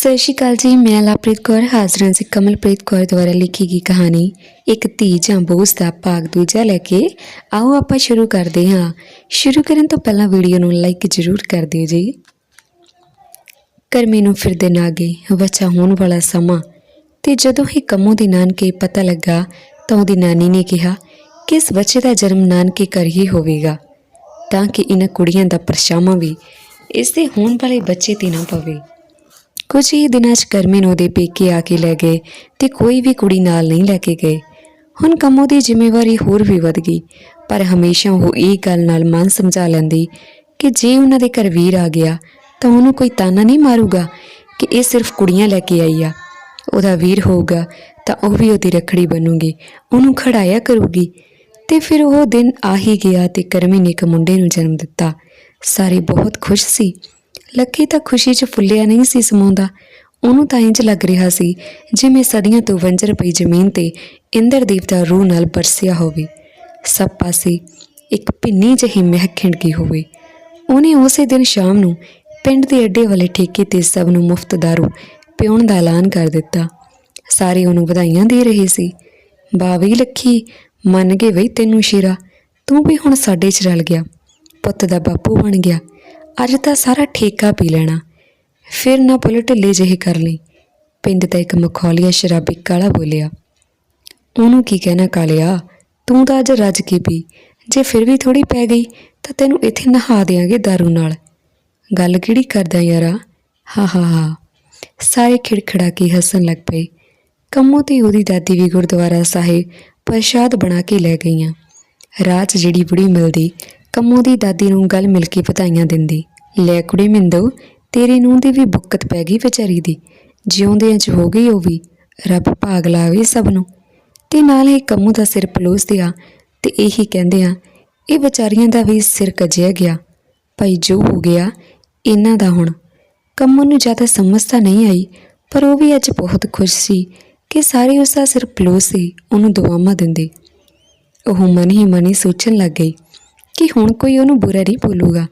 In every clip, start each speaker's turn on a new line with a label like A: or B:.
A: ਸਤਿ ਸ਼੍ਰੀ ਅਕਾਲ ਜੀ, ਮੈਂ ਲਾਪ੍ਰੀਤ ਕੌਰ, ਹਾਜ਼ਰ ਹਾਂ ਜੀ ਕਮਲਪ੍ਰੀਤ ਕੌਰ ਦੁਆਰਾ ਲਿਖੀ ਗਈ ਕਹਾਣੀ, ਇੱਕ ਧੀ ਜਾਂ ਬੋਸ ਦਾ ਭਾਗ ਦੂਜਾ ਲੈ ਕੇ। ਆਓ ਆਪਾਂ ਸ਼ੁਰੂ ਕਰਦੇ ਹਾਂ। ਸ਼ੁਰੂ ਕਰਨ ਤੋਂ ਪਹਿਲਾਂ ਵੀਡੀਓ ਨੂੰ ਲਾਈਕ ਜ਼ਰੂਰ ਕਰ ਦਿਓ ਜੀ। ਕਰਮੀ ਨੂੰ ਫਿਰ ਦਿਨ ਆ ਗਏ ਬੱਚਾ ਹੋਣ ਵਾਲਾ ਸਮਾਂ। ਤੇ ਜਦੋਂ ਹੀ ਕੰਮੋਂ ਦੀ ਨਾਨਕੇ ਪਤਾ ਲੱਗਾ, ਤਾਂ ਉਹਦੀ ਨਾਨੀ ਨੇ ਕਿਹਾ ਕਿ ਇਸ ਬੱਚੇ ਦਾ ਜਨਮ ਨਾਨਕੇ ਘਰ ਹੀ ਹੋਵੇਗਾ? ਤਾਂ ਕਿ ਇਹਨਾਂ ਕੁੜੀਆਂ ਦਾ ਪਰਛਾਵਾਂ ਵੀ ਇਸ ਦੇ ਹੋਣ ਵਾਲੇ ਬੱਚੇ ਤੇ ਨਾ ਪਵੇ। ਕੁਝ ਹੀ ਦਿਨਾਂ 'ਚ ਕਰਮੀ ਉਹਦੇ ਪੇਕੇ ਆ ਕੇ ਲੈ ਗਏ ਤੇ ਕੋਈ ਵੀ ਕੁੜੀ ਨਾਲ ਨਹੀਂ ਲੈ ਕੇ ਗਏ। ਹੁਣ ਕੰਮੋ ਦੀ ਜ਼ਿੰਮੇਵਾਰੀ ਹੋਰ ਵੀ ਵੱਧ ਗਈ, ਪਰ ਹਮੇਸ਼ਾ ਉਹ ਇਹ ਗੱਲ ਨਾਲ ਮਨ ਸਮਝਾ ਲੈਂਦੀ ਕਿ ਜੇ ਉਹਨਾਂ ਦੇ ਘਰ ਵੀਰ ਆ ਗਿਆ ਤਾਂ ਉਹਨੂੰ ਕੋਈ ਤਾਨਾ ਨਹੀਂ ਮਾਰੂਗਾ ਕਿ ਇਹ ਸਿਰਫ ਕੁੜੀਆਂ ਲੈ ਕੇ ਆਈ ਆ। ਉਹਦਾ ਵੀਰ ਹੋਊਗਾ ਤਾਂ ਉਹ ਵੀ ਉਹਦੀ ਰੱਖੜੀ ਬਣੂਗੀ ਉਹਨੂੰ ਖੜਾਇਆ ਕਰੂਗੀ। ਤੇ ਫਿਰ ਉਹ ਦਿਨ ਆ ਹੀ ਗਿਆ ਤੇ ਕਰਮੀ ਨੇ ਇੱਕ ਮੁੰਡੇ ਨੂੰ ਜਨਮ ਦਿੱਤਾ। ਸਾਰੇ ਬਹੁਤ ਖੁਸ਼ ਸੀ। ਲੱਕੀ ਤਾਂ ਖੁਸ਼ੀ 'ਚ ਫੁੱਲਿਆ ਨਹੀਂ ਸੀ ਸਮਾਉਂਦਾ। ਉਹਨੂੰ ਤਾਂ ਇੰਜ ਲੱਗ ਰਿਹਾ ਸੀ ਜਿਵੇਂ ਸਦੀਆਂ ਤੋਂ ਵੰਜਰ ਪਈ ਜ਼ਮੀਨ ਤੇ ਇੰਦਰ ਦੇਵਤਾ ਰੂਹ ਨਾਲ ਬਰਸਿਆ ਹੋਵੇ। ਸਭ ਪਾਸੇ ਇੱਕ ਭਿੰਨੀ ਜਿਹੀ ਮਹਿਕ ਖਿੰਡਕੀ ਹੋਵੇ। ਉਹਨੇ ਉਸੇ ਦਿਨ ਸ਼ਾਮ ਨੂੰ ਪਿੰਡ ਦੇ ਅੱਡੇ ਵਾਲੇ ਠੇਕੇ ਤੇ ਸਭ ਨੂੰ ਮੁਫਤ ਦਾਰੂ ਪਿਉਣ ਦਾ ਐਲਾਨ ਕਰ ਦਿੱਤਾ। ਸਾਰੇ ਉਹਨੂੰ ਵਧਾਈਆਂ ਦੇ ਰਹੇ ਸੀ। ਬਾਵੀ ਲੱਖੀ ਮੰਨ ਗਏ ਬਈ ਤੈਨੂੰ ਸ਼ੇਰਾ। ਤੂੰ ਵੀ ਹੁਣ ਸਾਡੇ 'ਚ ਰਲ ਗਿਆ। ਪੁੱਤ ਦਾ ਬਾਪੂ ਬਣ ਗਿਆ। ਅੱਜ ਤਾਂ ਸਾਰਾ ਠੇਕਾ ਪੀ ਲੈਣਾ। ਫਿਰ ਨਾ ਪੁੱਲ ਢਿੱਲੇ ਜਿਹੇ ਕਰ ਲਈ। ਪਿੰਡ ਦਾ ਇੱਕ ਮਖੌਲੀਆ ਸ਼ਰਾਬੀ ਕਾਲਾ ਬੋਲਿਆ, ਉਹਨੂੰ ਕੀ ਕਹਿਣਾ ਕਾਲਿਆ? ਤੂੰ ਤਾਂ ਅੱਜ ਰੱਜ ਕੇ ਪੀ। ਜੇ ਫਿਰ ਵੀ ਥੋੜੀ ਪੈ ਗਈ, ਤਾਂ ਤੈਨੂੰ ਇੱਥੇ ਨਹਾ ਦੇਾਂਗੇ दारू ਨਾਲ। ਗੱਲ ਕਿਹੜੀ ਕਰਦਾ ਯਾਰਾ? ਹਾ ਹਾ ਹਾ। ਸਾਰੇ ਖਿੜਖੜਾ ਕੇ ਹੱਸਣ ਲੱਗ ਪਏ। ਕੰਮੋ ਤੇ ਉਹਦੀ ਦਾਦੀ ਵੀ ਗੁਰਦੁਆਰਾ ਸਾਹਿਬ ਪ੍ਰਸ਼ਾਦ ਬਣਾ ਕੇ ਲੈ ਗਈਆਂ। ਰਾਤ ਜਿਹੜੀ ਬੁੜੀ ਮਿਲਦੀ ਕੰਮੋ ਦੀ ਦਾਦੀ ਨੂੰ ਗੱਲ ਮਿਲ ਕੇ ਵਧਾਈਆਂ ਦਿੰਦੀ। ਲੈ ਕੁੜੇ ਮਿੰਦੋ, ਤੇਰੇ ਨੂੰ ਦੀ ਵੀ ਬੁੱਕਤ ਪੈ ਗਈ ਵਿਚਾਰੀ ਦੀ। ਜਿਉਂਦਿਆਂ 'ਚ ਹੋ ਗਈ ਉਹ ਵੀ। ਰੱਬ ਭਾਗ ਲਾਵੇ ਸਭ ਨੂੰ। ਤੇ ਨਾਲ ਹੀ ਕੰਮੂ ਦਾ ਸਿਰ ਪਲੋਸ ਆ ਤੇ ਇਹੀ ਕਹਿੰਦੇ ਆ, ਇਹ ਵਿਚਾਰੀਆਂ ਦਾ ਵੀ ਸਿਰ ਕੱਜਿਆ ਗਿਆ। ਭਾਈ ਜੋ ਹੋ ਗਿਆ, ਇਹਨਾਂ ਦਾ ਹੁਣ। ਕੰਮੋਂ ਨੂੰ ਜ਼ਿਆਦਾ ਸਮਝ ਤਾਂ ਨਹੀਂ ਆਈ, ਪਰ ਉਹ ਵੀ ਅੱਜ ਬਹੁਤ ਖੁਸ਼ ਸੀ ਕਿ ਸਾਰੇ ਉਸ ਦਾ ਸਿਰ ਸੀ, ਉਹਨੂੰ ਦੁਆਵਾਂ ਦਿੰਦੇ। ਉਹ ਮਨ ਹੀ ਮਨ ਹੀ ਸੋਚਣ ਲੱਗ ਗਈ। ਕਿ ਹੁਣ ਕੋਈ ਉਹਨੂੰ ਬੁਰਾ ਨਹੀਂ ਭੁੱਲੂਗਾ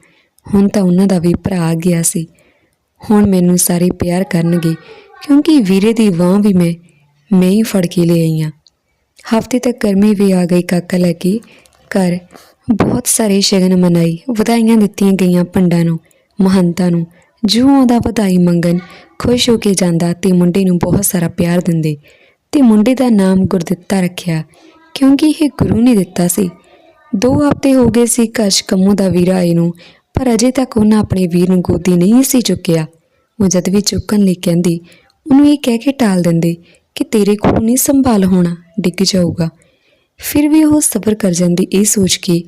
A: ਹੁਣ ਤਾਂ ਉਹਨਾਂ ਦਾ ਵੀ ਭਰਾ ਆ ਗਿਆ ਸੀ। ਹੁਣ ਮੈਨੂੰ ਸਾਰੇ ਪਿਆਰ ਕਰਨਗੇ, ਕਿਉਂਕਿ ਵੀਰੇ ਦੀ ਬਾਂਹ ਵੀ ਮੈਂ ਮੈਂ ਹੀ ਫੜ ਕੇ ਲੈ ਆਈ ਹਾਂ ਹਫ਼ਤੇ ਤੱਕ ਗਰਮੀ ਵੀ ਆ ਗਈ ਕਾਕਾ ਲੈ ਕੇ ਘਰ। ਬਹੁਤ ਸਾਰੇ ਸ਼ਗਨ ਮਨਾਈ, ਵਧਾਈਆਂ ਦਿੱਤੀਆਂ ਗਈਆਂ ਪੰਡਾਂ ਨੂੰ, ਮਹੰਤਾਂ ਨੂੰ। ਜੋ ਉਹਦਾ ਵਧਾਈ ਮੰਗਣ, ਖੁਸ਼ ਹੋ ਕੇ ਜਾਂਦਾ ਤੇ ਮੁੰਡੇ ਨੂੰ ਬਹੁਤ ਸਾਰਾ ਪਿਆਰ ਦਿੰਦੇ। ਤੇ ਮੁੰਡੇ ਦਾ ਨਾਮ ਗੁਰਦਿੱਤਾ ਰੱਖਿਆ, ਕਿਉਂਕਿ ਇਹ ਗੁਰੂ ਨੇ ਦਿੱਤਾ ਸੀ। ਦੋ ਹਫ਼ਤੇ ਹੋ ਗਏ ਸੀ ਕਸ਼ 'ਚ ਦਾ ਵੀਰਾ ਆਏ ਨੂੰ, ਪਰ ਅਜੇ ਤੱਕ ਉਹਨਾਂ ਆਪਣੇ ਵੀਰ ਨੂੰ ਗੋਦੀ ਨਹੀਂ ਸੀ ਚੁੱਕਿਆ। ਉਹ ਜਦ ਵੀ ਚੁੱਕਣ ਲਈ ਕਹਿੰਦੀ, ਉਹਨੂੰ ਇਹ ਕਹਿ ਕੇ ਟਾਲ ਦਿੰਦੇ ਕਿ ਤੇਰੇ ਕੋਲ ਨਹੀਂ ਸੰਭਾਲ ਹੋਣਾ, ਡਿੱਗ ਜਾਊਗਾ। ਫਿਰ ਵੀ ਉਹ ਸਬਰ ਕਰ ਜਾਂਦੀ ਇਹ ਸੋਚ ਕੇ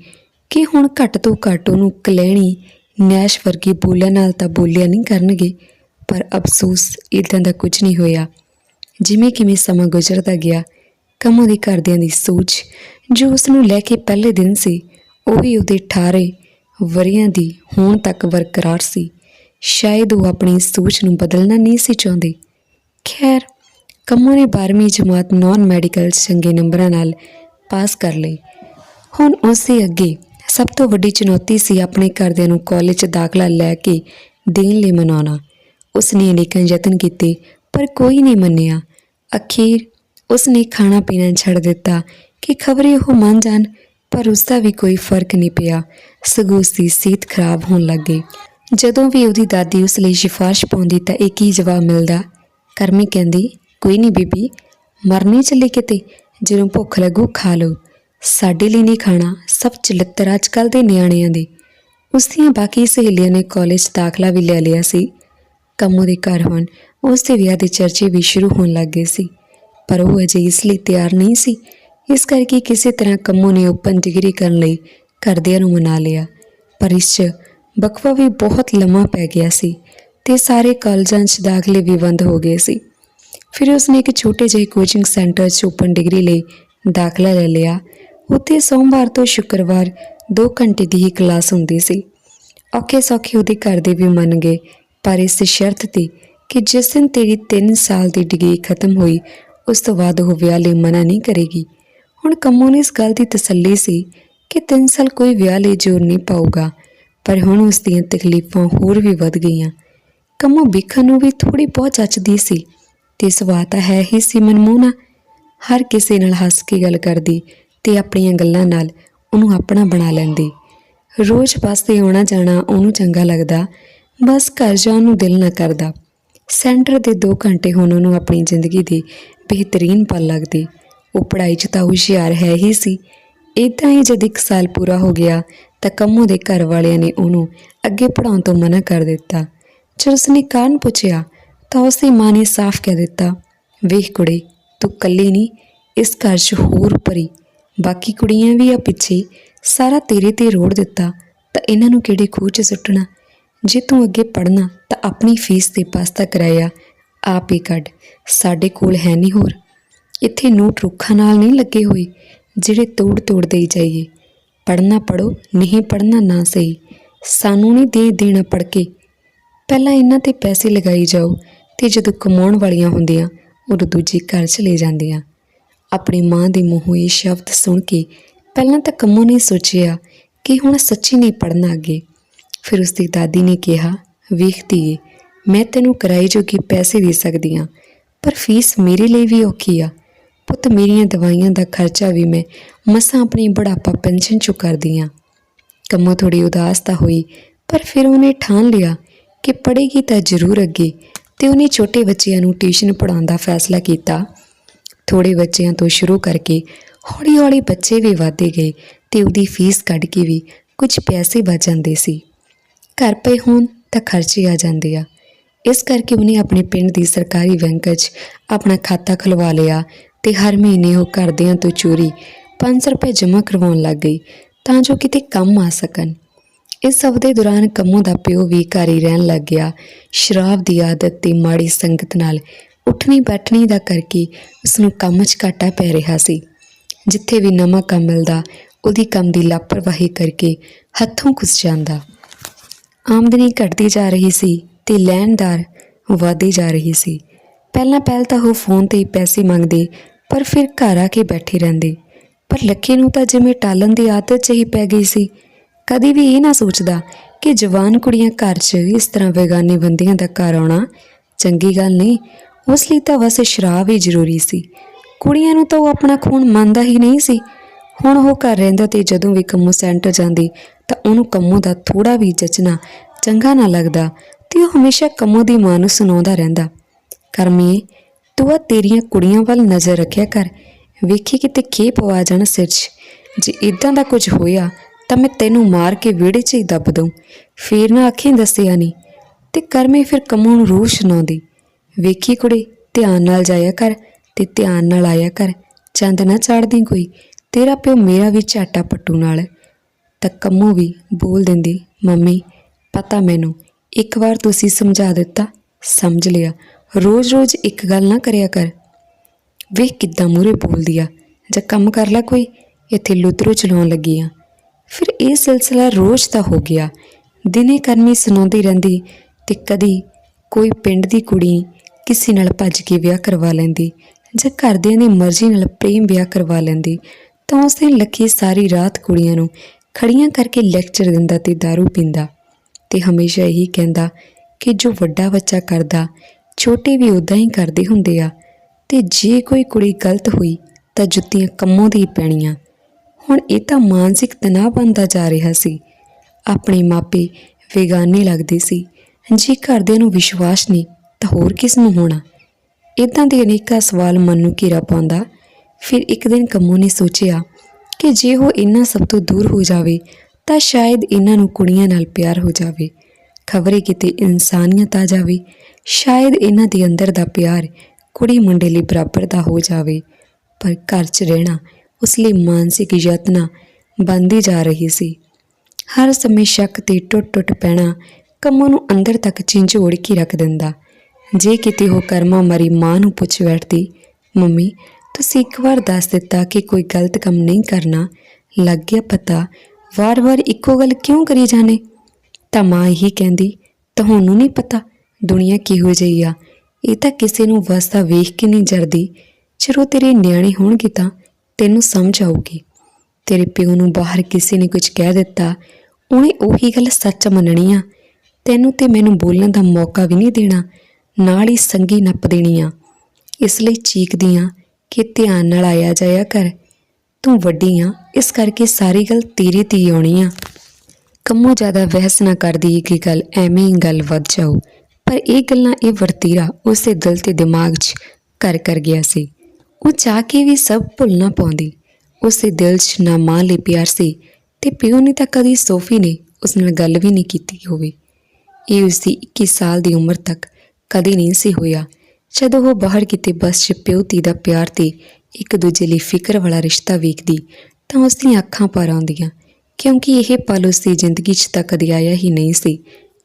A: ਕਿ ਹੁਣ ਘੱਟ ਤੋਂ ਘੱਟ ਉਹਨੂੰ ਕਲੈਣੀ ਨੈਸ਼ ਵਰਗੀ ਬੋਲਿਆਂ ਨਾਲ ਤਾਂ ਬੋਲਿਆ ਨਹੀਂ ਕਰਨਗੇ, ਪਰ ਅਫਸੋਸ ਇਦਾਂ ਦਾ ਕੁਝ ਨਹੀਂ ਹੋਇਆ। ਜਿਵੇਂ ਕਿਵੇਂ ਸਮਾਂ ਗੁਜ਼ਰਦਾ ਗਿਆ, ਕਮੋ ਦੇ ਘਰਦਿਆਂ ਦੀ ਸੋਚ ਜੋ ਉਸ ਨੂੰ ਲੈ ਕੇ ਪਹਿਲੇ ਦਿਨ ਸੀ, ਉਹ ਵੀ ਉਹਦੇ 18 ਵਰਿਆਂ ਦੀ ਹੁਣ ਤੱਕ ਬਰਕਰਾਰ ਸੀ। ਸ਼ਾਇਦ ਉਹ ਆਪਣੀ ਸੋਚ ਨੂੰ ਬਦਲਣਾ ਨਹੀਂ ਸੀ ਚਾਹੁੰਦੇ। ਖੈਰ, ਕੰਮੋ ਨੇ 12ਵੀਂ ਜਮਾਤ ਨਾਨ ਮੈਡੀਕਲ ਚੰਗੇ ਨੰਬਰਾਂ ਨਾਲ ਪਾਸ ਕਰ ਲਈ। ਹੁਣ ਉਸੇ ਅੱਗੇ ਸਭ ਤੋਂ ਵੱਡੀ ਚੁਣੌਤੀ ਸੀ ਆਪਣੇ ਘਰਦਿਆਂ ਨੂੰ ਕਾਲਜ ਦਾਖਲਾ ਲੈ ਕੇ ਦੇਣ ਲਈ ਮਨਾਉਣਾ। ਉਸ ਨੇ ਅਨੇਕਾਂ ਯਤਨ ਕੀਤੇ, ਪਰ ਕੋਈ ਨਹੀਂ ਮੰਨਿਆ। ਅਖੀਰ ਉਸ ਨੇ ਖਾਣਾ ਪੀਣਾ ਛੱਡ ਦਿੱਤਾ। ਕਿ ਖਬਰੇ ਉਹ ਮੰਨ ਜਾਣ, ਪਰ ਉਸ ਦਾ ਵੀ ਕੋਈ ਫ਼ਰਕ ਨਹੀਂ ਪਿਆ। ਸਗੋਂ ਉਸ ਦੀ ਸਿਹਤ ਖਰਾਬ ਹੋਣ ਲੱਗ ਗਈ। ਜਦੋਂ ਵੀ ਉਹਦੀ ਦਾਦੀ ਉਸ ਲਈ ਸਿਫਾਰਿਸ਼ ਪਾਉਂਦੀ ਤਾਂ ਇੱਕ ਹੀ ਜਵਾਬ ਮਿਲਦਾ? ਕਰਮੀ ਕਹਿੰਦੀ, ਕੋਈ ਨਹੀਂ ਬੀਬੀ, ਮਰਨੀ ਚੱਲੀ ਕਿਤੇ, ਜਦੋਂ ਭੁੱਖ ਲੱਗੂ ਖਾ ਲਓ। ਸਾਡੇ ਲਈ ਨਹੀਂ ਖਾਣਾ, ਸਭ ਚਲਿੱਤਰ ਅੱਜ ਕੱਲ ਦੇ ਨਿਆਣਿਆਂ ਦੇ। ਉਸ ਦੀਆਂ ਬਾਕੀ ਸਹੇਲੀਆਂ ਨੇ ਕਾਲਜ ਦਾਖਲਾ ਵੀ ਲੈ ਲਿਆ ਸੀ। ਕੰਮੋ ਦੇ ਘਰ ਹੁਣ ਉਸ ਦੇ ਵਿਆਹ ਦੇ ਚਰਚੇ ਵੀ ਸ਼ੁਰੂ ਹੋਣ ਲੱਗ ਗਏ ਸੀ। ਪਰ ਉਹ ਅਜੇ ਇਸ ਲਈ ਤਿਆਰ ਨਹੀਂ ਸੀ। ਇਸ ਕਰਕੇ ਕਿਸੇ ਤਰ੍ਹਾਂ ਕੰਮੋ ਨੇ ਓਪਨ ਡਿਗਰੀ ਕਰਨ ਲਈ ਘਰਦਿਆਂ ਨੂੰ ਮਨਾ ਲਿਆ। ਪਰ ਇਸ 'ਚ ਬਕਵਾ ਵੀ ਬਹੁਤ ਲੰਮਾ ਪੈ ਗਿਆ ਸੀ ਤੇ ਸਾਰੇ ਕਾਲਜਾਂ 'ਚ ਦਾਖਲੇ ਵੀ ਬੰਦ ਹੋ ਗਏ ਸੀ। ਫਿਰ ਉਸਨੇ ਇੱਕ ਛੋਟੇ ਜਿਹੇ ਕੋਚਿੰਗ ਸੈਂਟਰ 'ਚ ਓਪਨ ਡਿਗਰੀ ਲਈ ਦਾਖਲਾ ਲੈ ਲਿਆ। ਉੱਥੇ ਸੋਮਵਾਰ ਤੋਂ ਸ਼ੁੱਕਰਵਾਰ 2 ਘੰਟੇ ਦੀ ਹੀ ਕਲਾਸ ਹੁੰਦੀ ਸੀ। ਔਖੇ ਸੌਖੇ ਉਹਦੇ ਘਰ ਦੇ ਵੀ ਮੰਨ ਗਏ, ਪਰ ਇਸ ਸ਼ਰਤ ਤੇ ਕਿ ਜਿਸ ਦਿਨ ਤੇਰੀ 3 ਸਾਲ ਦੀ ਡਿਗਰੀ ਖਤਮ ਹੋਈ, ਉਸ ਤੋਂ ਬਾਅਦ ਉਹ ਵਿਆਹ ਲਈ ਮਨਾ ਨਹੀਂ ਕਰੇਗੀ। ਹੁਣ ਕੰਮੋਂ ਨੂੰ ਇਸ ਗੱਲ ਦੀ ਤਸੱਲੀ ਸੀ ਕਿ 3 ਸਾਲ ਕੋਈ ਵਿਆਹ ਲਈ ਜ਼ੋਰ ਨਹੀਂ ਪਾਊਗਾ, ਪਰ ਹੁਣ ਉਸ ਦੀਆਂ ਤਕਲੀਫਾਂ ਹੋਰ ਵੀ ਵੱਧ ਗਈਆਂ। ਕੰਮੋਂ ਵੇਖਣ ਨੂੰ ਵੀ ਥੋੜੀ ਬਹੁਤ ਜੱਚਦੀ ਸੀ, ਤੇ ਸੁਭਾਅ ਤਾਂ ਹੈ ਹੀ ਸੀ ਮਨਮੋਹਨਾ ਹਰ ਕਿਸੇ ਨਾਲ ਹੱਸ ਕੇ ਗੱਲ ਕਰਦੀ ਤੇ ਆਪਣੀਆਂ ਗੱਲਾਂ ਨਾਲ ਉਹਨੂੰ ਆਪਣਾ ਬਣਾ ਲੈਂਦੀ। ਰੋਜ਼ ਬੱਸ ਤੇ ਆਉਣਾ ਜਾਣਾ ਉਹਨੂੰ ਚੰਗਾ ਲੱਗਦਾ, ਬਸ ਘਰ ਜਾਣ ਨੂੰ ਦਿਲ ਨਾ ਕਰਦਾ। ਸੈਂਟਰ ਦੇ 2 ਘੰਟੇ ਹੁਣ ਉਹਨੂੰ ਆਪਣੀ ਜ਼ਿੰਦਗੀ ਦੀ ਬਿਹਤਰੀਨ ਪਲ ਲੱਗਦੀ। ਉਹ ਪੜ੍ਹਾਈ 'ਚ ਤਾਂ ਹੁਸ਼ਿਆਰ ਹੈ ਹੀ ਸੀ। ਇਦਾਂ ਹੀ ਜਦ ਇੱਕ ਸਾਲ ਪੂਰਾ ਹੋ ਗਿਆ ਤਾਂ ਕੰਮੋਂ ਦੇ ਘਰ ਵਾਲਿਆਂ ਨੇ ਉਹਨੂੰ ਅੱਗੇ ਪੜਾਉਣ ਤੋਂ ਮਨਾ ਕਰ ਦਿੱਤਾ। ਜਦ ਉਸਨੇ ਕਾਰਨ ਪੁੱਛਿਆ ਤਾਂ ਉਸਦੀ ਮਾਂ ਨੇ ਸਾਫ਼ ਕਹਿ ਦਿੱਤਾ, ਵੇਖ ਕੁੜੇ, ਤੂੰ ਕੱਲੀ ਨਹੀਂ, ਇਸ ਘਰ 'ਚ ਹੋਰ ਭਰੀ ਬਾਕੀ ਕੁੜੀਆਂ ਵੀ ਆ ਪਿੱਛੇ, ਸਾਰਾ ਤੇਰੇ ਤੇ ਰੋੜ ਦਿੱਤਾ, ਤਾਂ ਇਹਨਾਂ ਨੂੰ ਕਿਹੜੇ ਖੂਹ 'ਚ ਸੁੱਟਣਾ? ਜੇ ਤੂੰ ਅੱਗੇ ਪੜਨਾ ਤਾਂ ਆਪਣੀ ਫੀਸ ਤੇ ਪਾਸਤਾ ਕਰਾਇਆ ਆਪ ਹੀ ਕੱਢ, ਸਾਡੇ ਕੋਲ ਹੈ ਨਹੀਂ ਹੋਰ। ਇੱਥੇ ਨੋਟ ਰੁੱਖਾਂ ਨਾਲ ਨਹੀਂ ਲੱਗੇ ਹੋਏ, ਜਿਹੜੇ ਤੋੜ ਤੋੜ ਦੇਈ ਜਾਈਏ। ਪੜਨਾ ਪੜੋ ਨਹੀਂ ਪੜਨਾ ਨਾ ਸਹੀ। ਸਾਨੂੰ ਨਹੀਂ ਦੇ ਦੇਣਾ ਪੜ ਕੇ ਪਹਿਲਾਂ ਇਹਨਾਂ ਤੇ ਪੈਸੇ ਲਗਾਈ ਜਾਓ ਤੇ ਜਦੋਂ ਕਮਾਉਣ ਵਾਲੀਆਂ ਹੁੰਦੀਆਂ, ਉਦੋਂ ਦੂਜੀ ਘਰ ਚਲੇ ਜਾਂਦੀਆਂ। ਆਪਣੀ ਮਾਂ ਦੇ ਮੂੰਹੋਂ ਇਹ ਸ਼ਬਦ ਸੁਣ ਕੇ ਪਹਿਲਾਂ ਤਾਂ ਕੰਮੋ ਨੇ ਸੋਚਿਆ ਕਿ ਹੁਣ ਸੱਚੀ ਨਹੀਂ ਪੜਨਾ ਅੱਗੇ। ਫਿਰ ਉਸਦੀ ਦਾਦੀ ਨੇ ਕਿਹਾ, ਵੇਖ ਮੈਂ ਤੈਨੂੰ ਕਿਰਾਏ ਜੋਗੀ ਪੈਸੇ ਦੇ ਸਕਦੀ ਹਾਂ ਪਰ ਫੀਸ ਮੇਰੇ ਲਈ ਵੀ ਔਖੀ ਆ। ਪੁੱਤ ਮੇਰੀਆਂ ਦਵਾਈਆਂ ਦਾ ਖਰਚਾ ਵੀ ਮੈਂ ਮਸਾਂ ਆਪਣੀ ਬੁਢਾਪਾ ਪੈਨਸ਼ਨ ਚੋਂ ਕਰਦੀ ਹਾਂ ਕੰਮੋ ਥੋੜੀ ਉਦਾਸ ਤਾਂ ਹੋਈ, ਪਰ ਫਿਰ ਉਹਨੇ ਠਾਣ ਲਿਆ ਕਿ ਪੜ੍ਹੇਗੀ ਤਾਂ ਜ਼ਰੂਰ ਅੱਗੇ ਤੇ ਉਹਨੇ ਛੋਟੇ ਬੱਚਿਆਂ ਨੂੰ ਟਿਊਸ਼ਨ ਪੜ੍ਹਾਉਣ ਦਾ ਫੈਸਲਾ ਕੀਤਾ। ਥੋੜੇ ਬੱਚਿਆਂ ਤੋਂ ਸ਼ੁਰੂ ਕਰਕੇ ਹੌਲੀ-ਹੌਲੀ ਬੱਚੇ ਵੀ ਵਧਦੇ ਗਏ ਤੇ ਉਹਦੀ ਫੀਸ ਕੱਢ ਕੇ ਵੀ ਕੁਝ ਪੈਸੇ ਬਚ ਜਾਂਦੇ ਸੀ। ਘਰ ਪਏ ਹੋਣ ਤਾਂ ਖਰਚੇ ਆ ਜਾਂਦੇ ਆ। ਇਸ ਕਰਕੇ ਉਹਨੇ ਆਪਣੇ ਪਿੰਡ ਦੀ ਸਰਕਾਰੀ ਬੈਂਕ 'ਚ ਆਪਣਾ ਖਾਤਾ ਖੁਲਵਾ ਲਿਆ ਤੇ ਹਰ ਮਹੀਨੇ ਉਹ ਘਰਦਿਆਂ ਤੋਂ ਚੋਰੀ 500 ਰੁਪਏ ਜਮ੍ਹਾਂ ਕਰਵਾਉਣ ਲੱਗ ਗਈ, ਤਾਂ ਜੋ ਕਿਤੇ ਕੰਮ ਆ ਸਕਣ। ਇਸ ਸਭ ਦੇ ਦੌਰਾਨ ਕੰਮੋਂ ਦਾ ਪਿਓ ਵੀ ਘਰ ਹੀ ਰਹਿਣ ਲੱਗ ਗਿਆ। ਸ਼ਰਾਬ ਦੀ ਆਦਤ ਤੇ ਮਾੜੀ ਸੰਗਤ ਨਾਲ ਉੱਠਣੀ ਬੈਠਣੀ ਦਾ ਕਰਕੇ ਉਸ ਨੂੰ ਕੰਮ 'ਚ ਘਾਟਾ ਪੈ ਰਿਹਾ ਸੀ। ਜਿੱਥੇ ਵੀ ਨਵਾਂ ਕੰਮ ਮਿਲਦਾ, ਉਹਦੀ ਕੰਮ ਦੀ ਲਾਪਰਵਾਹੀ ਕਰਕੇ ਹੱਥੋਂ ਖੁੱਸ ਜਾਂਦਾ। ਆਮਦਨੀ ਘਟਦੀ ਜਾ ਰਹੀ ਸੀ ਤੇ ਲੈਣਦਾਰ ਵਧਦੀ ਜਾ ਰਹੀ ਸੀ। ਪਹਿਲਾਂ ਪਹਿਲ ਤਾਂ ਉਹ ਫੋਨ ਤੇ ਹੀ ਪੈਸੇ ਮੰਗਦੇ, ਪਰ ਫਿਰ ਘਰ ਆ ਕੇ ਬੈਠੇ ਰਹਿੰਦੇ। ਪਰ ਲੱਖੀ ਨੂੰ ਤਾਂ ਜਿਵੇਂ ਟਾਲਣ ਦੀ ਆਦਤ 'ਚ ਹੀ ਪੈ ਗਈ ਸੀ। ਕਦੀ ਵੀ ਇਹ ਨਾ ਸੋਚਦਾ ਕਿ ਜਵਾਨ ਕੁੜੀਆਂ ਘਰ 'ਚ ਇਸ ਤਰ੍ਹਾਂ ਬੇਗਾਨੇ ਬੰਦਿਆਂ ਦਾ ਘਰ ਆਉਣਾ ਚੰਗੀ ਗੱਲ ਨਹੀਂ, ਉਸ ਲਈ ਤਾਂ ਵਸੇ ਸ਼ਰਾਬ ਹੀ ਜ਼ਰੂਰੀ ਸੀ। ਕੁੜੀਆਂ ਨੂੰ ਤਾਂ ਉਹ ਆਪਣਾ ਖੂਨ ਮੰਨਦਾ ਹੀ ਨਹੀਂ ਸੀ। ਹੁਣ ਉਹ ਘਰ ਰਹਿੰਦਾ ਤੇ ਜਦੋਂ ਵੀ ਕੰਮੋਂ ਸੈਂਟਰ ਜਾਂਦੀ, ਤਾਂ ਉਹਨੂੰ ਕੰਮੋਂ ਦਾ ਥੋੜਾ ਵੀ ਜਚਣਾ ਚੰਗਾ ਨਾ ਲੱਗਦਾ ਤੇ ਉਹ ਹਮੇਸ਼ਾ ਕੰਮੋਂ ਦੀ ਮਾਂ ਨੂੰ ਸੁਣਾਉਂਦਾ ਰਹਿੰਦਾ। ਕਰਮੀਏ ਤੂੰ ਆ ਤੇਰੀਆਂ ਕੁੜੀਆਂ ਵੱਲ ਨਜ਼ਰ ਰੱਖਿਆ ਕਰ। ਵੇਖੀ ਕਿਤੇ ਖੇਪ ਪਵਾ ਜਾਣ ਸਿਰ 'ਚ। ਜੇ ਇਦਾਂ ਦਾ ਕੁਝ ਹੋਇਆ, ਤਾਂ ਮੈਂ ਤੈਨੂੰ ਮਾਰ ਕੇ ਵਿਹੜੇ 'ਚ ਹੀ ਦੱਬ ਦਊਂ। ਫੇਰ ਨਾ ਅੱਖੀਂ ਦੱਸਿਆ ਨਹੀਂ ਤੇ ਕਰਮੇ ਫਿਰ ਕੰਮੋਂ ਨੂੰ ਰੂਹ ਸੁਣਾਉਂਦੀ ਵੇਖੀ ਕੁੜੇ, ਧਿਆਨ ਨਾਲ ਜਾਇਆ ਕਰ ਤੇ ਧਿਆਨ ਨਾਲ ਆਇਆ ਕਰ। ਚੰਦ ਨਾ ਚਾੜਦੀ ਕੋਈ, ਤੇਰਾ ਪਿਓ ਮੇਰਾ ਵੀ ਝਾਟਾ ਪੱਟੂ ਨਾਲ। ਤਾਂ ਕੰਮੋਂ ਵੀ ਬੋਲ ਦਿੰਦੀ, ਮੰਮੀ, ਪਤਾ ਮੈਨੂੰ, ਇੱਕ ਵਾਰ ਤੁਸੀਂ ਸਮਝਾ ਦਿੱਤਾ, ਸਮਝ ਲਿਆ। ਰੋਜ਼-ਰੋਜ਼ ਇੱਕ ਗੱਲ ਨਾ ਕਰਿਆ ਕਰ। ਵੇਖ ਕਿੱਦਾਂ ਮੂਰੇ ਬੋਲਦੀ ਆ। ਜਾਂ ਕੰਮ ਕਰ ਲੈ ਕੋਈ, ਇੱਥੇ ਲੁਤਰੋ ਚਲਾਉਣ ਲੱਗੀ ਆ। ਫਿਰ ਇਹ ਸਿਲਸਿਲਾ ਰੋਜ਼ ਦਾ ਹੋ ਗਿਆ। ਦਿਨੇ ਕਰਮੀ ਸੁਣਾਉਂਦੀ ਰਹਿੰਦੀ ਤੇ ਕਦੀ ਕੋਈ ਪਿੰਡ ਦੀ ਕੁੜੀ ਕਿਸੇ ਨਾਲ ਭੱਜ ਕੇ ਵਿਆਹ ਕਰਵਾ ਲੈਂਦੀ ਜਾਂ ਘਰਦਿਆਂ ਦੀ ਮਰਜ਼ੀ ਨਾਲ ਪ੍ਰੇਮ ਵਿਆਹ ਕਰਵਾ ਲੈਂਦੀ, ਤਾਂ ਉਸ ਦਿਨ ਲੱਖੀ ਸਾਰੀ ਰਾਤ ਕੁੜੀਆਂ ਨੂੰ ਖੜੀਆਂ ਕਰਕੇ ਲੈਕਚਰ ਦਿੰਦਾ ਤੇ दारू ਪੀਂਦਾ ਤੇ ਹਮੇਸ਼ਾ ਇਹੀ ਕਹਿੰਦਾ ਕਿ ਜੋ ਵੱਡਾ ਬੱਚਾ ਕਰਦਾ ਛੋਟੇ ਵੀ ਉਦਾਂ ਹੀ ਕਰਦੇ ਹੁੰਦੇ ਆ। ਤੇ ਜੇ ਕੋਈ ਕੁੜੀ ਗਲਤ ਹੋਈ, ਤਾਂ ਜੁੱਤੀਆਂ ਕੰਮੋਂ ਦੀ ਪੈਣੀਆਂ। ਹੁਣ ਇਹ ਤਾਂ ਮਾਨਸਿਕ ਤਣਾਅ ਬਣਦਾ ਜਾ ਰਿਹਾ ਸੀ। ਆਪਣੇ ਮਾਪੇ ਵੇਗਾਨੇ ਲੱਗਦੇ ਸੀ। ਜੇ ਘਰਦਿਆਂ ਨੂੰ ਵਿਸ਼ਵਾਸ ਨਹੀਂ, ਤਾਂ ਹੋਰ ਕਿਸ ਨੂੰ ਹੋਣਾ? ਇਦਾਂ ਦੇ ਅਨੇਕਾਂ ਸਵਾਲ ਮਨ ਨੂੰ ਘੇਰਾ ਪਾਉਂਦਾ। ਫਿਰ ਇੱਕ ਦਿਨ ਕੰਮੋਂ ਨੇ ਸੋਚਿਆ ਕਿ ਜੇ ਉਹ ਇਹਨਾਂ ਸਭ ਤੋਂ ਦੂਰ ਹੋ ਜਾਵੇ, ਤਾਂ ਸ਼ਾਇਦ ਇਹਨਾਂ ਨੂੰ ਕੁੜੀਆਂ ਨਾਲ ਪਿਆਰ ਹੋ ਜਾਵੇ। ਖਬਰੇ ਕਿਤੇ ਇਨਸਾਨੀਅਤ ਆ ਜਾਵੇ ਸ਼ਾਇਦ ਇਹਨਾਂ ਦੇ ਅੰਦਰ ਦਾ ਪਿਆਰ ਕੁੜੀ ਮੁੰਡੇ ਲਈ ਬਰਾਬਰ ਦਾ ਹੋ ਜਾਵੇ, ਪਰ ਘਰ 'ਚ ਰਹਿਣਾ ਉਸ ਲਈ ਮਾਨਸਿਕ ਯਤਨਾ ਬੰਦੀ ਜਾ ਰਹੀ ਸੀ। ਹਰ ਸਮੇਂ ਸ਼ੱਕ ਤੇ ਟੁੱਟ-ਟੁੱਟ ਪੈਣਾ ਕੰਮਾਂ ਨੂੰ ਅੰਦਰ ਤੱਕ ਝਿੰਜੋੜ ਕੇ ਰੱਖ ਦਿੰਦਾ। ਜੇ ਕਿਤੇ ਉਹ ਕਰਮਾ ਮਰੀ ਮਾਂ ਨੂੰ ਪੁੱਛ ਬੈਠਦੀ, ਮੰਮੀ, ਤੁਸੀਂ ਇੱਕ ਵਾਰ ਦੱਸ ਦਿੱਤਾ ਕਿ ਕੋਈ ਗਲਤ ਕੰਮ ਨਹੀਂ ਕਰਨਾ, ਲੱਗ ਗਿਆ ਪਤਾ ਵਾਰ-ਵਾਰ ਇੱਕੋ ਗੱਲ ਕਿਉਂ ਕਰੀ ਜਾਣੇ? ਤਾਂ ਮਾਂ ਇਹੀ ਕਹਿੰਦੀ, ਤੁਹਾਨੂੰ ਨਹੀਂ ਪਤਾ ਦੁਨੀਆ ਕਿਹੋ ਜਿਹੀ ਆ? ਇਹ ਤਾਂ ਕਿਸੇ ਨੂੰ ਵਸਦਾ ਵੇਖ ਕੇ ਨਹੀਂ ਜਰਦੀ। ਜਦੋਂ ਤੇਰੇ ਨਿਆਣੇ ਹੋਣਗੇ ਤਾਂ ਤੈਨੂੰ ਸਮਝ ਆਊਗੀ। ਤੇਰੇ ਪਿਓ ਨੂੰ ਬਾਹਰ ਕਿਸੇ ਨੇ ਕੁਝ ਕਹਿ ਦਿੱਤਾ। ਉਹਨੇ ਉਹੀ ਗੱਲ ਸੱਚ ਮੰਨਣੀ ਆ। ਤੈਨੂੰ ਤੇ ਮੈਨੂੰ ਬੋਲਣ ਦਾ ਮੌਕਾ ਵੀ ਨਹੀਂ ਦੇਣਾ। ਨਾਲ ਹੀ ਸੰਗੀ ਨੱਪ ਦੇਣੀ ਆ। ਇਸ ਲਈ ਚੀਕਦੀ ਚੀਕਦੀਆਂ ਕਿ ਧਿਆਨ ਨਾਲ ਆਇਆ ਜਾਇਆ ਕਰ। ਤੂੰ ਵੱਡੀ ਆ, ਇਸ ਕਰਕੇ ਸਾਰੀ ਗੱਲ ਤੇਰੇ ਤੇ ਹੀ ਆਉਣੀ ਆ। ਕੰਮੋ ਜ਼ਿਆਦਾ ਬਹਿਸ ਨਾ ਕਰਦੀ ਕਿ ਗੱਲ, ਐਵੇਂ ਹੀ ਗੱਲ ਵੱਧ ਜਾਊ। ਪਰ ਇਹ ਗੱਲਾਂ ਇਹ ਵਰਤੀਰਾ ਉਸੇ ਦਿਲ ਤੇ ਦਿਮਾਗ 'ਚ ਕਰ ਕਰ ਗਿਆ ਸੀ। ਉਹ ਚਾਹ ਕੇ ਵੀ ਸਭ ਭੁੱਲਣਾ ਪਾਉਂਦੀ। ਉਸੇ ਦਿਲ 'ਚ ਨਾ ਮਾਂ ਲਈ ਪਿਆਰ ਸੀ ਤੇ ਪਿਓ ਨੇ ਤਾਂ ਕਦੀ ਸੋਫੀ ਨੇ ਉਸ ਨਾਲ ਗੱਲ ਵੀ ਨਹੀਂ ਕੀਤੀ ਹੋਵੇ। ਇਹ ਉਸ ਦੀ 21 ਸਾਲ ਦੀ ਉਮਰ ਤੱਕ ਕਦੇ ਨਹੀਂ ਸੀ ਹੋਇਆ। ਜਦੋਂ ਉਹ ਬਾਹਰ ਕਿਤੇ ਬੱਸ 'ਚ ਪਿਓ ਧੀ ਦਾ ਪਿਆਰ ਤੇ ਇੱਕ ਦੂਜੇ ਲਈ ਫਿਕਰ ਵਾਲਾ ਰਿਸ਼ਤਾ ਵੇਖਦੀ ਤਾਂ ਉਸ ਦੀਆਂ ਅੱਖਾਂ ਭਰ ਆਉਂਦੀਆਂ। ਕਿਉਂਕਿ ਇਹ ਪਲ ਉਸ ਦੀ ਜ਼ਿੰਦਗੀ 'ਚ ਤਾਂ ਕਦੇ ਆਇਆ ਹੀ ਨਹੀਂ ਸੀ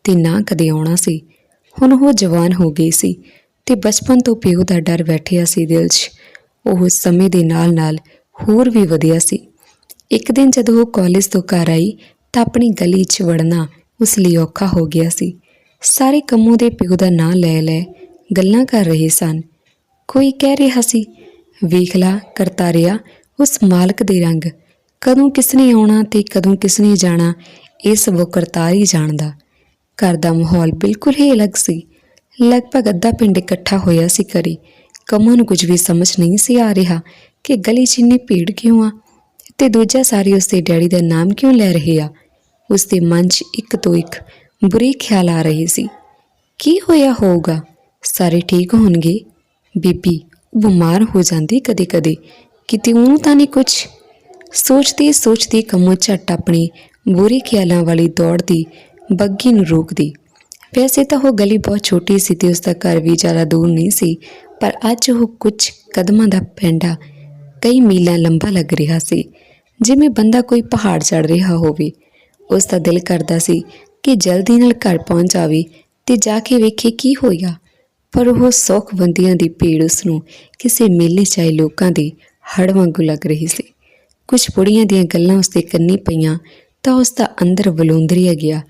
A: ਤੇ ਨਾ ਕਦੇ ਆਉਣਾ ਸੀ। ਹੁਣ ਉਹ ਜਵਾਨ ਹੋ ਗਈ ਸੀ ਤੇ ਬਚਪਨ ਤੋਂ ਪਿਓ ਦਾ ਡਰ ਬੈਠਿਆ ਸੀ ਦਿਲ 'ਚ। ਉਹ ਸਮੇਂ ਦੇ ਨਾਲ-ਨਾਲ ਹੋਰ ਵੀ ਵਧਿਆ ਸੀ। ਇੱਕ ਦਿਨ ਜਦੋਂ ਉਹ ਕਾਲਜ ਤੋਂ ਘਰ ਆਈ ਤਾਂ ਆਪਣੀ ਗਲੀ 'ਚ ਵੜਨਾ ਉਸ ਲਈ ਔਖਾ ਹੋ ਗਿਆ ਸੀ। ਸਾਰੇ ਕੰਮੋਂ ਦੇ ਪਿਓ ਦਾ ਨਾਂ ਲੈ ਲੈ, ਗੱਲਾਂ ਕਰ ਰਹੇ ਸਨ। ਕੋਈ ਕਹਿ ਰਿਹਾ ਸੀ, ਵੇਖ ਲਾ ਕਰਤਾਰਿਆ ਉਸ ਮਾਲਕ ਦੇ ਰੰਗ। ਕਦੋਂ ਕਿਸ ਨੇ ਆਉਣਾ ਤੇ ਕਦੋਂ ਕਿਸ ਨੇ ਜਾਣਾ, ਇਸ ਉਹ ਕਰਤਾਰ ਹੀ ਜਾਣਦਾ। ਘਰ ਦਾ ਮਾਹੌਲ ਬਿਲਕੁਲ ਹੀ ਅਲੱਗ ਸੀ। ਲਗਭਗ ਅੱਧਾ ਪਿੰਡ ਇਕੱਠਾ ਹੋਇਆ ਸੀ ਕਰੀ ਕਮਾ ਨੂੰ ਕੁਝ ਵੀ ਸਮਝ ਨਹੀਂ ਸੀ ਆ ਰਿਹਾ ਕਿ ਗਲੀ 'ਚ ਇੰਨੀ ਭੀੜ ਕਿਉਂ ਆ ਤੇ ਦੂਜਾ ਸਾਰੇ ਉਸਦੇ ਡੈਡੀ ਦਾ ਨਾਮ ਕਿਉਂ ਲੈ ਰਹੇ ਆ। ਉਸਦੇ ਮਨ 'ਚ ਇੱਕ ਤੋਂ ਇੱਕ ਬੁਰੇ ਖਿਆਲ ਆ ਰਹੇ ਸੀ। ਕੀ ਹੋਇਆ ਹੋਊਗਾ? ਸਾਰੇ ਠੀਕ ਹੋਣਗੇ? ਬੀਬੀ ਬਿਮਾਰ ਹੋ ਜਾਂਦੀ ਕਦੇ-ਕਦੇ। ਕਿਤੇ ਉਹਨੂੰ ਤਾਂ ਨਹੀਂ ਕੁਝ ਸੋਚਦੀ ਸੋਚਦੀ ਕਮੋ ਝੱਟ ਆਪਣੀ ਬੁਰੇ ਖਿਆਲਾਂ ਵਾਲੀ ਦੌੜ ਦੀ ਬੱਗੀ ਨੂੰ ਰੋਕਦੀ। ਵੈਸੇ ਤਾਂ ਉਹ ਗਲੀ ਬਹੁਤ ਛੋਟੀ ਸੀ ਤੇ ਉਸ ਦਾ ਘਰ ਵੀ ਜ਼ਿਆਦਾ ਦੂਰ ਨਹੀਂ ਸੀ, ਪਰ ਅੱਜ ਉਹ ਕੁਝ ਕਦਮਾਂ ਦਾ ਪੈਂਡਾ ਕਈ ਮੀਲਾਂ ਲੰਬਾ ਲੱਗ ਰਿਹਾ ਸੀ। ਜਿਵੇਂ ਬੰਦਾ ਕੋਈ ਪਹਾੜ ਚੜ ਰਿਹਾ ਹੋਵੇ। ਉਸ ਦਾ ਦਿਲ ਕਰਦਾ ਸੀ ਕਿ ਜਲਦੀ ਨਾਲ ਘਰ ਪਹੁੰਚ ਜਾਵੇ ਤੇ ਜਾ ਕੇ ਵੇਖੇ ਕੀ ਹੋਇਆ। ਪਰ ਉਹ ਸੌਖ ਬੰਦੀਆਂ ਦੀ ਭੀੜ ਉਸ ਨੂੰ ਕਿਸੇ ਮੇਲੇ ਚਾਹੇ ਲੋਕਾਂ ਦੀ ਹੜ ਵਾਂਗੂ ਲੱਗ ਰਹੀ ਸੀ। ਕੁਝ ਬੁੜੀਆਂ ਦੀਆਂ ਗੱਲਾਂ ਉਸ ਦੇ ਕੰਨੀ ਪਈਆਂ ਤਾਂ ਉਸ ਦਾ ਅੰਦਰ ਵਲੋਂਦਰੀਆ ਗਿਆ।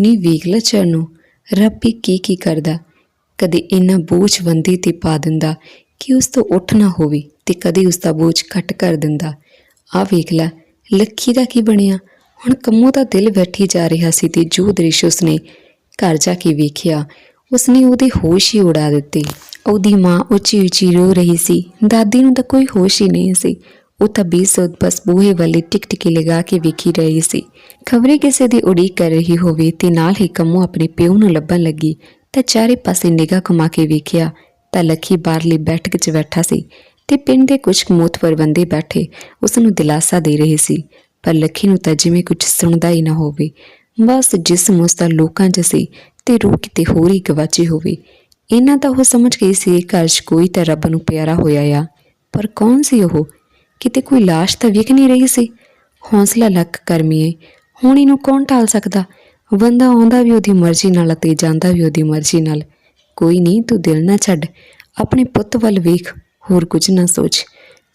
A: ਨੀ ਵੇਖ ਲੈ ਚਰਨੋ। ਰੱਬ ਵੀ ਕੀ ਕੀ ਕਰਦਾ। ਕਦੇ ਇੰਨਾ ਬੋਝ ਬੰਦੀ ਤੇ ਪਾ ਦਿੰਦਾ ਕਿ ਉਸ ਤੋਂ ਉੱਠ ਨਾ ਹੋਵੇ ਤੇ ਕਦੇ ਉਸ ਦਾ ਬੋਝ ਘਟ ਕਰ ਦਿੰਦਾ। ਆ ਵੇਖ ਲੈ, ਲੱਖੀ ਦਾ ਕੀ ਬਣਿਆ? ਹੁਣ ਕੰਮੋਂ ਦਾ ਦਿਲ ਬੈਠੀ ਜਾ ਰਿਹਾ ਸੀ ਤੇ ਜੋ ਦ੍ਰਿਸ਼ ਉਸਨੇ ਘਰ ਜਾ ਕੇ ਵੇਖਿਆ, ਉਸਨੇ ਉਹਦੇ ਹੋਸ਼ ਹੀ ਉਡਾ ਦਿੱਤੇ। ਉਹਦੀ ਮਾਂ ਉੱਚੀ ਉੱਚੀ ਰੋ ਰਹੀ ਸੀ। ਦਾਦੀ ਨੂੰ ਤਾਂ ਕੋਈ ਹੋਸ਼ ਹੀ ਨਹੀਂ ਸੀ। ਉਹ ਤਾਂ ਬੇਸੁੱਧ ਬਸ ਬੂਹੇ ਵਾਲੇ ਟਿਕਟਿਕੀ ਲਗਾ ਕੇ ਵੇਖੀ ਰਹੀ ਸੀ ਖਬਰੇ ਕਿਸੇ ਦੀ ਉਡੀਕ ਕਰ ਰਹੀ ਹੋਵੇ ਤੇ ਨਾਲ ਹੀ ਕੰਮੋ ਆਪਣੇ ਪਿਓ ਨੂੰ ਲੱਭਣ ਲੱਗੀ ਤਾਂ ਚਾਰੇ ਪਾਸੇ ਨਿਗਾਹ ਘੁਮਾ ਕੇ ਵੇਖਿਆ ਤਾਂ ਲੱਖੀ ਬਾਹਰਲੀ ਬੈਠਕ 'ਚ ਬੈਠਾ ਸੀ ਤੇ ਪਿੰਡ ਦੇ ਕੁਝ ਮੋਤਵਰ ਬੰਦੇ ਬੈਠੇ ਉਸ ਨੂੰ ਦਿਲਾਸਾ ਦੇ ਰਹੇ ਸੀ ਪਰ ਲੱਖੀ ਨੂੰ ਤਾਂ ਜਿਵੇਂ ਕੁਝ ਸੁਣਦਾ ਹੀ ਨਾ ਹੋਵੇ ਬਸ ਜਿਸਮ ਉਸ ਦਾ ਲੋਕਾਂ 'ਚ ਸੀ ਤੇ ਰੂਹ ਕਿਤੇ ਹੋਰ ਹੀ ਗਵਾਚੀ ਹੋਵੇ ਇਹਨਾਂ ਤਾਂ ਉਹ ਸਮਝ ਗਈ ਸੀ ਘਰ 'ਚ ਕੋਈ ਤਾਂ ਰੱਬ ਨੂੰ ਪਿਆਰਾ ਹੋਇਆ ਆ ਪਰ ਕੌਣ ਸੀ ਉਹ ਕਿਤੇ ਕੋਈ ਲਾਸ਼ ਤਾਂ ਵਿਖ ਨਹੀਂ ਰਹੀ ਸੀ। ਹੌਸਲਾ ਲੱਕ ਕਰਮੀਏ, ਹੁਣ ਇਹਨੂੰ ਕੌਣ ਟਾਲ ਸਕਦਾ? ਬੰਦਾ ਆਉਂਦਾ ਵੀ ਉਹਦੀ ਮਰਜ਼ੀ ਨਾਲ ਅਤੇ ਜਾਂਦਾ ਵੀ ਉਹਦੀ ਮਰਜ਼ੀ ਨਾਲ। ਕੋਈ ਨਹੀਂ, ਤੂੰ ਦਿਲ ਨਾ ਛੱਡ। ਆਪਣੇ ਪੁੱਤ ਵੱਲ ਵੇਖ, ਹੋਰ ਕੁਝ ਨਾ ਸੋਚ।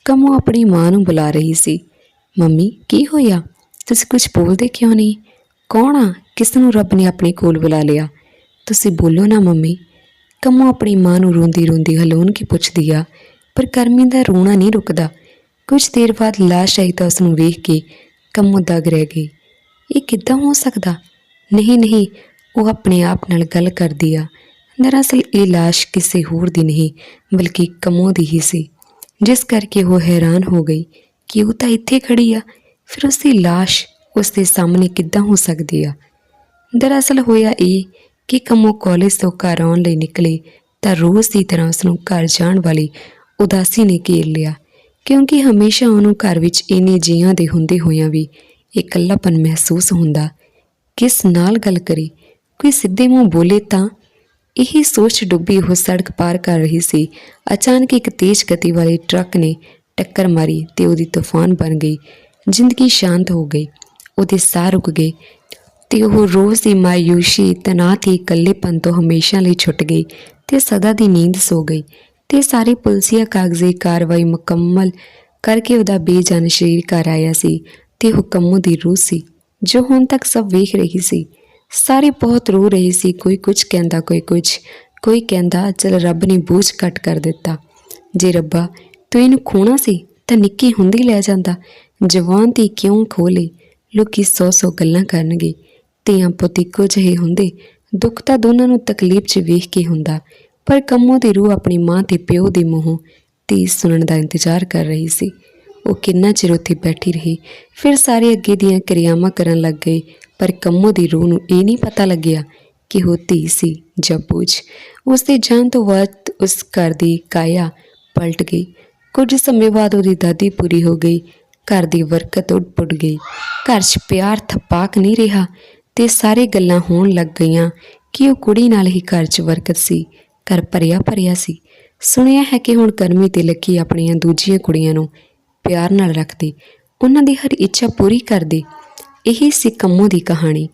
A: ਕਮੋ ਆਪਣੀ ਮਾਂ ਨੂੰ ਬੁਲਾ ਰਹੀ ਸੀ। ਮੰਮੀ, ਕੀ ਹੋਇਆ? ਤੁਸੀਂ ਕੁਝ ਬੋਲਦੇ ਕਿਉਂ ਨਹੀਂ? ਕੌਣ ਆ? ਕਿਸ ਨੂੰ ਰੱਬ ਨੇ ਆਪਣੇ ਕੋਲ ਬੁਲਾ ਲਿਆ? ਤੁਸੀਂ ਬੋਲੋ ਨਾ ਮੰਮੀ। ਕਮੋ ਆਪਣੀ ਮਾਂ ਨੂੰ ਰੋਂਦੀ ਰੋਂਦੀ ਹਲੂਣ ਕੇ ਪੁੱਛਦੀ ਆ? ਪਰ ਕਰਮੀ ਦਾ ਰੋਣਾ ਨਹੀਂ ਰੁਕਦਾ। ਕੁਝ ਦੇਰ ਬਾਅਦ ਲਾਸ਼ ਆਈ ਤਾਂ ਉਸ ਨੂੰ ਵੇਖ ਕੇ ਕੰਮੋ ਦਗ ਰਹਿ ਗਈ। ਇਹ ਕਿੱਦਾਂ ਹੋ ਸਕਦਾ? ਨਹੀਂ ਨਹੀਂ, ਉਹ ਆਪਣੇ ਆਪ ਨਾਲ ਗੱਲ ਕਰਦੀ ਆ। ਦਰਅਸਲ ਇਹ ਲਾਸ਼ ਕਿਸੇ ਹੋਰ ਦੀ ਨਹੀਂ, ਬਲਕਿ ਕੰਮੋ ਦੀ ਹੀ ਸੀ। ਜਿਸ ਕਰਕੇ ਉਹ ਹੈਰਾਨ ਹੋ ਗਈ ਕਿ ਉਹ ਤਾਂ ਇੱਥੇ ਖੜੀ ਆ। ਫਿਰ ਉਸ ਦੀ ਲਾਸ਼ ਉਸ ਦੇ ਸਾਹਮਣੇ ਕਿੱਦਾਂ ਹੋ ਸਕਦੀ ਆ? ਦਰਅਸਲ ਹੋਇਆ ਇਹ ਕਿ ਕੰਮੋ ਕਾਲਜ ਤੋਂ ਘਰ ਆਉਣ ਲਈ ਨਿਕਲੇ ਤਾਂ ਰੋਜ਼ ਦੀ ਤਰ੍ਹਾਂ ਉਸ ਨੂੰ ਘਰ ਜਾਣ ਵਾਲੀ ਉਦਾਸੀ ਨੇ ਘੇਰ ਲਿਆ। ਕਿਉਂਕਿ ਹਮੇਸ਼ਾ ਉਹਨੂੰ ਘਰ ਵਿੱਚ ਇੰਨੇ ਜੀਆਂ ਦੇ ਹੁੰਦੇ ਹੋਇਆਂ ਵੀ ਇਕੱਲਾਪਨ ਮਹਿਸੂਸ ਹੁੰਦਾ। ਕਿਸ ਨਾਲ ਗੱਲ ਕਰੀ? ਕੋਈ ਸਿੱਧੇ ਮੂੰਹ ਬੋਲੇ ਤਾਂ? ਇਹੀ ਸੋਚ ਡੁੱਬੀ ਉਹ ਸੜਕ ਪਾਰ ਕਰ ਰਹੀ ਸੀ। ਅਚਾਨਕ ਇੱਕ ਤੇਜ਼ ਗਤੀ ਵਾਲੇ ਟਰੱਕ ਨੇ ਟੱਕਰ ਮਾਰੀ ਤੇ ਉਹਦੀ ਤੂਫਾਨ ਬਣ ਗਈ। ਜ਼ਿੰਦਗੀ ਸ਼ਾਂਤ ਹੋ ਗਈ। ਉਹਦੇ ਸਾਹ ਰੁਕ ਗਏ ਤੇ ਉਹ ਰੋਜ਼ ਦੀ ਮਾਇੂਸ਼ੀ ਤਣਾਅ ਹੀ ਇਕੱਲੇਪਨ ਤੋਂ ਹਮੇਸ਼ਾ ਲਈ ਛੁੱਟ ਗਈ ਤੇ ਸਦਾ ਦੀ ਨੀਂਦ ਸੋ ਗਈ। ਤੇ ਸਾਰੀ ਪੁਲਸੀਆ ਕਾਗਜ਼ੀ ਕਾਰਵਾਈ ਮੁਕੰਮਲ ਕਰਕੇ ਉਹਦਾ ਬੇਜਾਨ ਸ਼ਰੀਰ ਘਰ ਆਇਆ ਸੀ ਤੇ ਹੁਕਮੋਂ ਦੀ ਰੂਹ ਸੀ, ਜੋ ਹੁਣ ਤੱਕ ਸਭ ਵੇਖ ਰਹੀ ਸੀ। ਸਾਰੇ ਬਹੁਤ ਰੋ ਰਹੇ ਸੀ, ਕੋਈ ਕੁਝ ਕਹਿੰਦਾ, ਕੋਈ ਕੁਝ ਕੋਈ ਕਹਿੰਦਾ, ਚਲ ਰੱਬ ਨੇ ਬੋਝ ਘਟ ਕਰ ਦਿੱਤਾ। ਜੇ ਰੱਬਾ ਤੂੰ ਇਹਨੂੰ ਖੋਣਾ ਸੀ ਤਾਂ ਨਿੱਕੀ ਹੁੰਦੀ ਲੈ ਜਾਂਦਾ, ਜਵਾਨ ਦੀ ਕਿਉਂ ਖੋਲੇ ਲੋਕੀ ਸੌ ਸੌ ਗੱਲਾਂ ਕਰਨਗੇ। ਧੀਆਂ ਪੁੱਤ ਇੱਕੋ ਜਿਹੇ ਹੁੰਦੇ, ਦੁੱਖ ਤਾਂ ਦੋਨਾਂ ਨੂੰ ਤਕਲੀਫ 'ਚ ਵੇਖ ਕੇ ਹੁੰਦਾ। ਪਰ ਕੰਮੋ ਦੀ ਰੂਹ ਆਪਣੀ ਮਾਂ ਤੇ ਪਿਓ ਦੇ ਮੂੰਹੋਂ ਧੀ ਸੁਣਨ ਦਾ ਇੰਤਜ਼ਾਰ ਕਰ ਰਹੀ ਸੀ। ਉਹ ਕਿੰਨਾ ਚਿਰ ਉੱਥੇ ਬੈਠੀ ਰਹੀ, ਫਿਰ ਸਾਰੇ ਅੱਗੇ ਦੀਆਂ ਕਿਰਿਆਵਾਂ ਕਰਨ ਲੱਗ ਗਏ ਪਰ ਕੰਮੋ ਦੀ ਰੂਹ ਨੂੰ ਇਹ ਨਹੀਂ ਪਤਾ ਲੱਗਿਆ ਕਿ ਉਹ ਧੀ ਸੀ ਜਾਂ ਬੋਝ। ਉਸ ਦੇ ਜਾਣ ਤੋਂ ਬਾਅਦ ਉਸ ਘਰ ਦੀ ਕਾਇਆ ਪਲਟ ਗਈ। ਕੁਝ ਸਮੇਂ ਬਾਅਦ ਉਹਦੀ ਦਾਦੀ ਪੂਰੀ ਹੋ ਗਈ, ਘਰ ਦੀ ਬਰਕਤ ਉੱਡ ਪੁੱਟ ਗਈ। ਘਰ 'ਚ ਪਿਆਰ ਥਪਾਕ ਨਹੀਂ ਰਿਹਾ ਤੇ ਸਾਰੇ ਗੱਲਾਂ ਹੋਣ ਲੱਗ ਗਈਆਂ ਕਿ ਉਹ ਕੁੜੀ ਨਾਲ ਹੀ ਘਰ 'ਚ ਬਰਕਤ ਸੀ। ਘਰ ਭਰਿਆ ਭਰਿਆ ਸੀ। ਸੁਣਿਆ ਹੈ ਕਿ ਹੁਣ ਕਰਮੀ ਤੇ ਲੱਕੀ ਆਪਣੀਆਂ ਦੂਜੀਆਂ ਕੁੜੀਆਂ ਨੂੰ ਪਿਆਰ ਨਾਲ ਰੱਖਦੀ। ਉਹਨਾਂ ਦੀ ਹਰ ਇੱਛਾ ਪੂਰੀ ਕਰਦੀ। ਇਹ ਸੀ ਕੰਮੋਂ ਦੀ ਕਹਾਣੀ।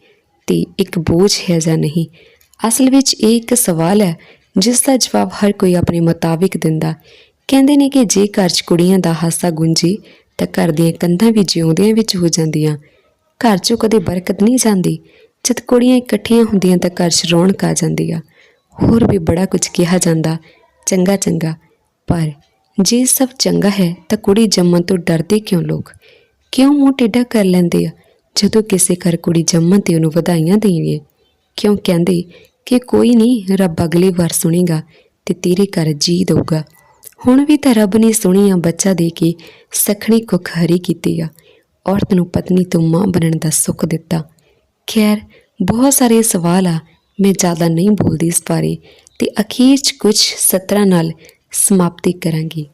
A: ਤੇ ਇੱਕ ਬੋਝ ਹੈ ਜਾਂ ਨਹੀਂ? ਅਸਲ ਵਿੱਚ ਇਹ ਇੱਕ ਸਵਾਲ ਹੈ, ਜਿਸ ਦਾ ਜਵਾਬ ਹਰ ਕੋਈ ਆਪਣੇ ਮੁਤਾਬਿਕ ਦਿੰਦਾ। ਕਹਿੰਦੇ ਨੇ ਕਿ ਜੇ ਘਰ 'ਚ ਕੁੜੀਆਂ ਦਾ ਹਾਸਾ ਗੁੰਜੇ, ਤਾਂ ਘਰ ਦੀਆਂ ਕੰਧਾਂ ਵੀ ਜਿਉਂਦਿਆਂ ਵਿੱਚ ਹੋ ਜਾਂਦੀਆਂ। ਘਰ 'ਚੋਂ ਕਦੇ ਬਰਕਤ ਨਹੀਂ ਜਾਂਦੀ। ਜਦ ਕੁੜੀਆਂ ਇਕੱਠੀਆਂ ਹੁੰਦੀਆਂ ਤਾਂ ਘਰ 'ਚ ਰੌਣਕ ਆ ਜਾਂਦੀ ਆ। ਹੋਰ ਵੀ ਬੜਾ ਕੁਝ ਕਿਹਾ ਜਾਂਦਾ। ਚੰਗਾ ਚੰਗਾ। ਪਰ ਜੇ ਸਭ ਚੰਗਾ ਹੈ ਤਾਂ ਕੁੜੀ ਜੰਮਣ ਤੋਂ ਡਰਦੇ ਕਿਉਂ ਲੋਕ? ਕਿਉਂ ਮੂੰਹ ਟੇਢਾ ਕਰ ਲੈਂਦੇ ਆ ਜਦੋਂ ਕਿਸੇ ਘਰ ਕੁੜੀ ਜੰਮਣ ਤੇ ਉਹਨੂੰ ਵਧਾਈਆਂ ਦੇਣਗੇ ਕਿਉਂ ਕਹਿੰਦੇ ਕਿ ਕੋਈ ਨਹੀਂ, ਰੱਬ ਅਗਲੀ ਵਾਰ ਸੁਣੇਗਾ ਤੇ ਤੇਰੇ ਘਰ ਜੀ ਦਊਗਾ। ਹੁਣ ਵੀ ਤਾਂ ਰੱਬ ਨੇ ਸੁਣੀ ਆ ਬੱਚਾ ਦੇ ਕੇ ਸਖਣੀ ਕੁੱਖ ਹਰੀ ਕੀਤੀ ਆ। ਔਰਤ ਨੂੰ ਪਤਨੀ ਤੋਂ ਮਾਂ ਬਣਨ ਦਾ ਸੁੱਖ ਦਿੱਤਾ। ਖੈਰ, ਬਹੁਤ ਸਾਰੇ ਸਵਾਲ ਆ ਮੈਂ ਜ਼ਿਆਦਾ ਨਹੀਂ ਬੋਲਦੀ ਇਸ ਬਾਰੇ ਤੇ ਅਖੀਰ 'ਚ ਕੁਝ ਸਤਰਾਂ ਨਾਲ ਸਮਾਪਤੀ ਕਰਾਂਗੀ।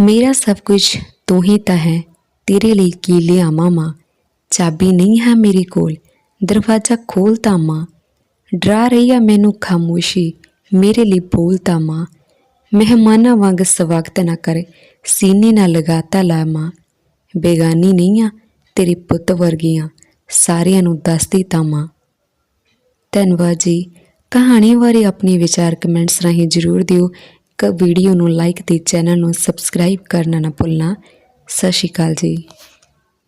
A: ਮੇਰਾ ਸਭ ਕੁਝ ਤੂੰ ਹੀ ਤਾਂ ਹੈ, ਤੇਰੇ ਲਈ ਕੀ ਲਿਆਵਾਂ ਮਾਂ? ਚਾਬੀ ਨਹੀਂ ਹੈ ਮੇਰੇ ਕੋਲ, ਦਰਵਾਜ਼ਾ ਖੋਲ ਤਾਂ ਮਾਂ। ਡਰਾ ਰਹੀ ਆ ਮੈਨੂੰ ਖਾਮੋਸ਼ੀ, ਮੇਰੇ ਲਈ ਬੋਲ ਤਾਂ ਮਾਂ। ਮਹਿਮਾਨਾਂ ਵਾਂਗ ਸਵਾਗਤ ਨਾ ਕਰ, ਸੀਨੇ ਨਾਲ ਲਗਾਤਾ ਲਾ ਮਾਂ। ਬੇਗਾਨੀ ਨਹੀਂ ਆ, ਤੇਰੇ ਪੁੱਤ ਵਰਗੀਆਂ, ਸਾਰਿਆਂ ਨੂੰ ਦੱਸਦੀ ਤਾਂ ਮਾਂ। ਧੰਨਵਾਦ ਜੀ। ਕਹਾਣੀ ਬਾਰੇ ਆਪਣੇ ਵਿਚਾਰ ਕਮੈਂਟਸ ਰਾਹੀਂ ਜਰੂਰ ਦਿਓ। ਵੀਡੀਓ ਨੂੰ ਲਾਈਕ ਤੇ ਚੈਨਲ ਨੂੰ ਸਬਸਕ੍ਰਾਈਬ ਕਰਨਾ ਨਾ ਭੁੱਲਣਾ। ਸਤਿ ਸ਼੍ਰੀ ਅਕਾਲ ਜੀ।